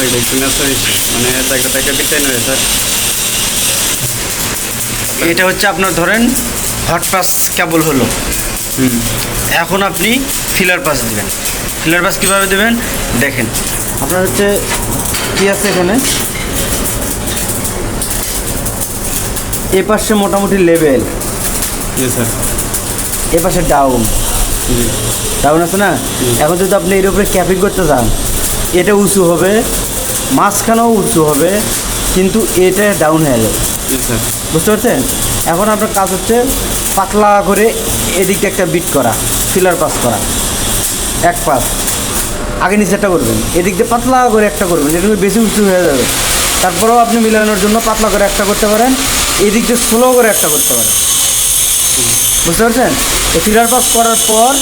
একটু নেসারি মানে তাকে তাকে পিছাই নয় স্যার এটা হচ্ছে আপনার ধরেন হট পাস কেবল হলো। হুম। এখন আপনি ফিলার পাস দিবেন। ফিলার পাস কীভাবে দেবেন? দেখেন। আপনার হচ্ছে কী আছে এখানে? এ পাশে মোটামুটি লেভেল স্যার। এ পাশে ডাউন ডাউন আছে না? এখন যদি আপনি এর উপরে ক্যাপিং করতে চান এটা উঁচু হবে মাঝখানেও উঁচু হবে কিন্তু এটা ডাউন হয়ে যাবে বুঝতে পারছেন? এখন আপনার কাজ হচ্ছে পাতলা করে এদিকে একটা বিট করা ফিলার পাস করা। এক পাস আগে নিচেরটা করবেন এদিক দিয়ে পাতলা করে একটা করবেন যেটা বেশি উঁচু হয়ে যাবে। তারপরেও আপনি মিলানোর জন্য পাতলা করে একটা করতে পারেন এদিক দিয়ে স্লো করে একটা করতে পারেন। বুঝতে পারছেন? এই ফিলার পাস করার পর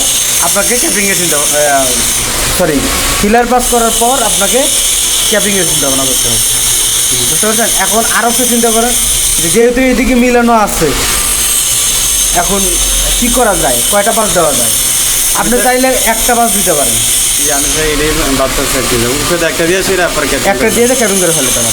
আপনাকে ক্যাপিংয়ের চিন্তা সরি ফিলার পাস করার পর আপনাকে ক্যাপিংয়ের চিন্তা ভাবনা করতে হবে বুঝতে পারছেন? এখন আরও একটু চিন্তা করেন যে যেহেতু এদিকে মিলানো আছে এখন কি করা যায়? কয়টা পাস দেওয়া যায়? আপনি চাইলে একটা পাস দিতে পারেন। একটা দিয়েছি আপনার একটা দিয়ে ক্যাপিং করে ফেলতে পারেন।